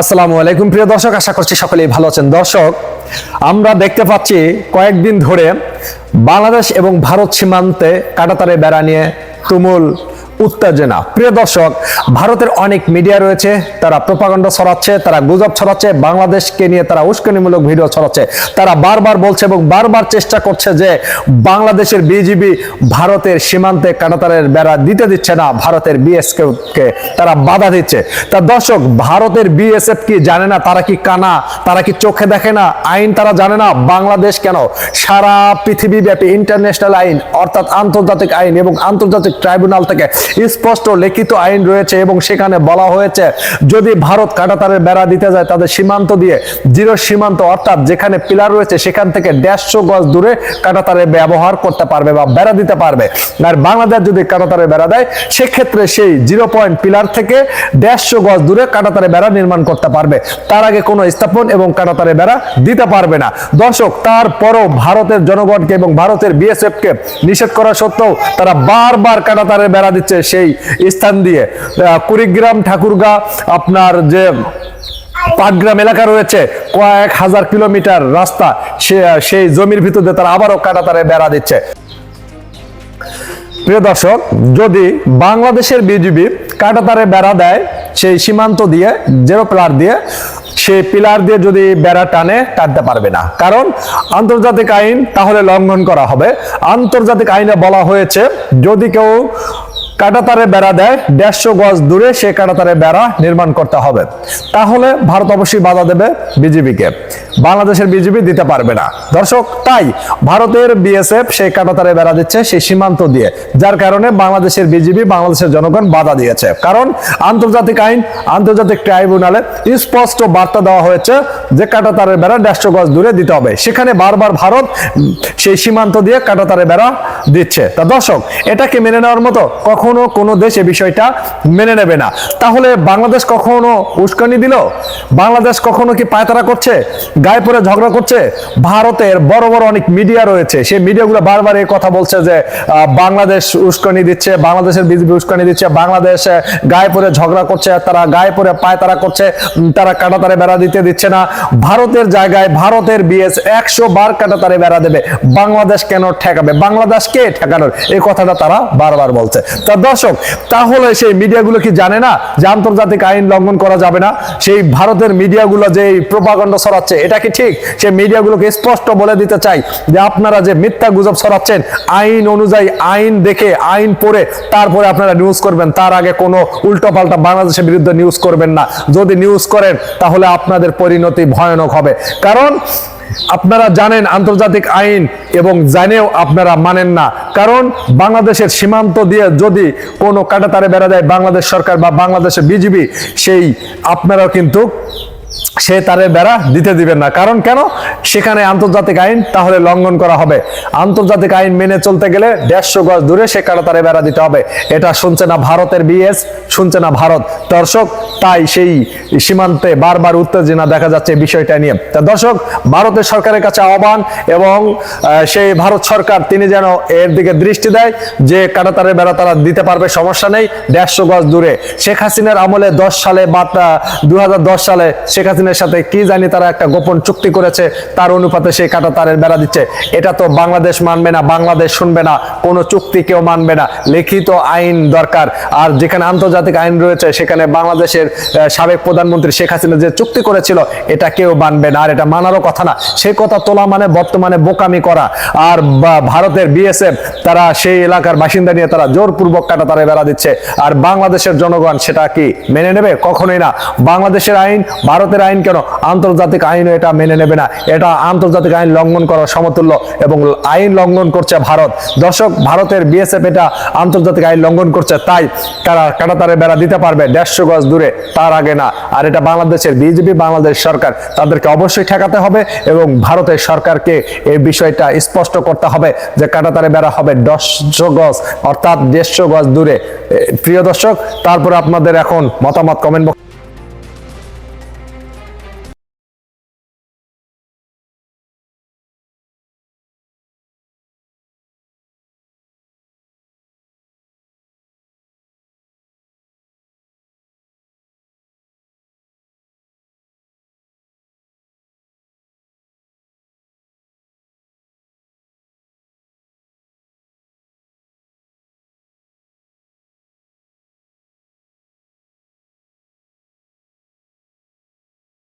আসসালামু আলাইকুম। প্রিয় দর্শক, আশা করছি সকলেই ভালো আছেন। দর্শক, আমরা দেখতে পাচ্ছি কয়েকদিন ধরে বাংলাদেশ এবং ভারত সীমান্তে কাটাতারে বেড়া নিয়ে তুমুল উত্তেজনা। প্রিয় দর্শক, ভারতের অনেক মিডিয়া রয়েছে, তারা প্রপাগন্ড ছড়াচ্ছে, তারা গুজব ছড়াচ্ছে, বাংলাদেশকে নিয়ে তারা উস্কানিমূলক ভিডিও ছড়াচ্ছে। তারা বারবার বলছে এবং বারবার চেষ্টা করছে যে বাংলাদেশের বিজিবি ভারতের সীমান্তে কাটাতারের বেড়া দিতে দিচ্ছে না, ভারতের বিএসকে তারা বাধা দিচ্ছে। তা দর্শক, ভারতের বিএসএফ কি জানে না, তারা কি কানা, তারা কি চোখে দেখে না, আইন তারা জানে না, বাংলাদেশ কেন? সারা পৃথিবীব্যাপী ইন্টারন্যাশনাল আইন, অর্থাৎ আন্তর্জাতিক আইন এবং আন্তর্জাতিক ট্রাইব্যুনাল থেকে স্পষ্ট লিখিত আইন রয়েছে এবং সেখানে বলা হয়েছে, যদি ভারত কাটাতারের বেড়া দিতে যায়, তাদের সীমান্ত দিয়ে জিরো সীমান্ত, অর্থাৎ যেখানে পিলার রয়েছে, সেখান থেকে দেড়শো গজ দূরে কাটাতারের ব্যবহার করতে পারবে বা বেড়া দিতে পারবে। আর বাংলাদেশ যদি কাটাতারের বেড়া দেয়, সেক্ষেত্রে সেই জিরো পয়েন্ট পিলার থেকে দেড়শো গজ দূরে কাটাতারে বেড়া নির্মাণ করতে পারবে। তার আগে কোনো স্থাপন এবং কাটাতারে বেড়া দিতে পারবে না। দর্শক, তারপরও ভারতের জনগণকে এবং ভারতের বিএসএফ কে নিষেধ করা সত্ত্বেও তারা বারবার কাটাতারে বেড়া দিচ্ছে। সেই স্থান দিয়ে। কুড়িগ্রাম, ঠাকুরগা, আপনার যে পাটগ্রাম এলাকা রয়েছে, কয়েক হাজার কিলোমিটার রাস্তা সেই জমির ভিতর দিয়ে তারা আবারও কাটাতারে বেড়া দিচ্ছে। প্রিয় দর্শক, যদি বাংলাদেশের বিজিবি কাটাতারে বেড়া দেয়, সেই সীমান্ত দিয়ে জেরো পিলার দিয়ে, সেই পিলার দিয়ে যদি বেড়া টানে, টানতে পারবে না। কারণ আন্তর্জাতিক আইন তাহলে লঙ্ঘন করা হবে। আন্তর্জাতিক আইনে বলা হয়েছে, যদি কেউ কাটাতারে বেড়া দেয়, দেড়শো গজ দূরে সে কাটাতারে বেড়া নির্মাণ করতে হবে। তাহলে ভারত অবশ্যই বাধা দেবে বিজিবিকে বাংলাদেশের বিজিবি দিতে পারবে না। দর্শক, তাই ভারতের বিএসএফ সেই কাটাতারে বেড়া দিচ্ছে সেই সীমান্ত দিয়ে, যার কারণে বাংলাদেশের বিজিবি বাংলাদেশের জনগণ বাধা দিয়েছে। কারণ আন্তর্জাতিক আইন, আন্তর্জাতিক ট্রাইব্যুনালে স্পষ্ট বার্তা দেওয়া হয়েছে যে কাটাতারের বেড়া দেড়শো গজ দূরে দিতে হবে। সেখানে বারবার ভারত সেই সীমান্ত দিয়ে কাটাতারে বেড়া দিচ্ছে। তা দর্শক, এটাকে মেনে নেওয়ার মতো কখনো কোনো দেশ এ বিষয়টা মেনে নেবে না। তাহলে বাংলাদেশ কখনো উস্কানি দিল? বাংলাদেশ কখনো কি পায়তারা করছে? গায়ে পরে ঝগড়া করছে। ভারতের বড় বড় অনেক মিডিয়া রয়েছে। সেই মিডিয়াগুলো বারবার এই কথা বলছে যে বাংলাদেশ উস্কানি দিচ্ছে বাংলাদেশের বিজেপি উস্কানি দিচ্ছে বাংলাদেশ গায়ে পরে ঝগড়া করছে তারা গায়ে পরে পায়তারা করছে উম, তারা কাটাতারে বেড়া দিতে দিচ্ছে না। ভারতের জায়গায় ভারতের বিএস একশো বার কাটাতারে বেড়া দেবে। বাংলাদেশ কেন ঠেকাবে? বাংলাদেশকে ঠেকানোর? এই কথাটা তারা বারবার বলছে। তা দর্শক তাহলে সেই মিডিয়াগুলো কি জানে না যে আন্তর্জাতিক আইন লঙ্ঘন করা যাবে না? সেই ভারতের মিডিয়াগুলো যে প্রপাগণ্ড ছড়াচ্ছে এটা কি ঠিক? সেই মিডিয়াগুলোকে স্পষ্ট বলে দিতে চাই যে আপনারা যে মিথ্যা গুজব ছড়াচ্ছেন, আইন অনুযায়ী আইন দেখে, আইন পড়ে, তারপরে আপনারা নিউজ করবেন। তার আগে কোনো উল্টো পাল্টা বাংলাদেশের বিরুদ্ধে নিউজ করবেন না। যদি নিউজ করেন, তাহলে আপনাদের পরিণতি ভয়ানক হবে। কারণ আপনারা জানেন আন্তর্জাতিক আইন এবং জানেও আপনারা মানেন না। কারণ বাংলাদেশের সীমান্ত দিয়ে যদি কোনো কাটাতারে বেড়া যায়, বাংলাদেশ সরকার বা বাংলাদেশের বিজিবি, সেই আপনারাও কিন্তু সে তারে বেড়া দিতে দিবেন না। কারণ কেন? সেখানে আন্তর্জাতিক আইন, তাহলে লঙ্ঘন করা হবে। আন্তর্জাতিক আইন মেনে চলতে গেলে দেড়শো গজ দূরে সে কাটাতারে বেড়া দিতে হবে। এটা শুনছে না ভারতের বিএস, শুনছে না ভারত। দর্শক, তাই সেই সীমান্তে বারবার উত্তেজনা দেখা যাচ্ছে বিষয়টা নিয়ে। তা দর্শক, ভারতের সরকারের কাছে আহ্বান এবং সেই ভারত সরকার, তিনি যেন এর দিকে দৃষ্টি দেয় যে কাটাতারে বেড়া তারা দিতে পারবে, সমস্যা নেই, দেড়শো গজ দূরে। শেখ হাসিনার আমলে দশ সালে বা দু হাজার দশ সালে শেখ হাসিনার সাথে কি জানি তারা একটা গোপন চুক্তি করেছে, তার অনুপাতে সেই কাটাতারের বেড়া দিচ্ছে। এটা তো বাংলাদেশ মানবে না, বাংলাদেশ শুনবে না, কোনো চুক্তি কেউ মানবে না। লিখিত আইন দরকার। আর যেখানে আন্তর্জাতিক আইন রয়েছে, সেখানে বাংলাদেশের সাবেক প্রধানমন্ত্রী শেখ হাসিনা যে চুক্তি করেছিল, এটা কেউ মানবে না। আর এটা মানারও কথা না। সেই কথা তোলা মানে বর্তমানে বোকামি করা। আর ভারতের বিএসএফ, তারা সেই এলাকার বাসিন্দা নিয়ে তারা জোরপূর্বক কাটাতারে বেড়া দিচ্ছে। আর বাংলাদেশের জনগণ সেটা কি মেনে নেবে? কখনোই না। বাংলাদেশের আইন, ভারতের আইন কেন? আন্তর্জাতিক আইনও এটা মেনে নেবে না। এটা আন্তর্জাতিক আইন লঙ্ঘন করার সমতুল্য এবং আইন লঙ্ঘন করছে ভারত। দর্শক, ভারতের বিএসএফ এটা আন্তর্জাতিক আইন লঙ্ঘন করছে, তাই তারা কাটাতারে বেড়া দিতে পারবে দেড়শো গজ দূরে, তার আগে না। আর এটা বাংলাদেশের বিজেপি বাংলাদেশ সরকার, তাদেরকে অবশ্যই ঠেকাতে হবে এবং ভারতের সরকারকে এই বিষয়টা স্পষ্ট করতে হবে যে কাটাতারে বেড়া হবে দশশো গজ, অর্থাৎ দেড়শো গজ দূরে। প্রিয় দর্শক, তারপরে আপনাদের এখন মতামত কমেন্ট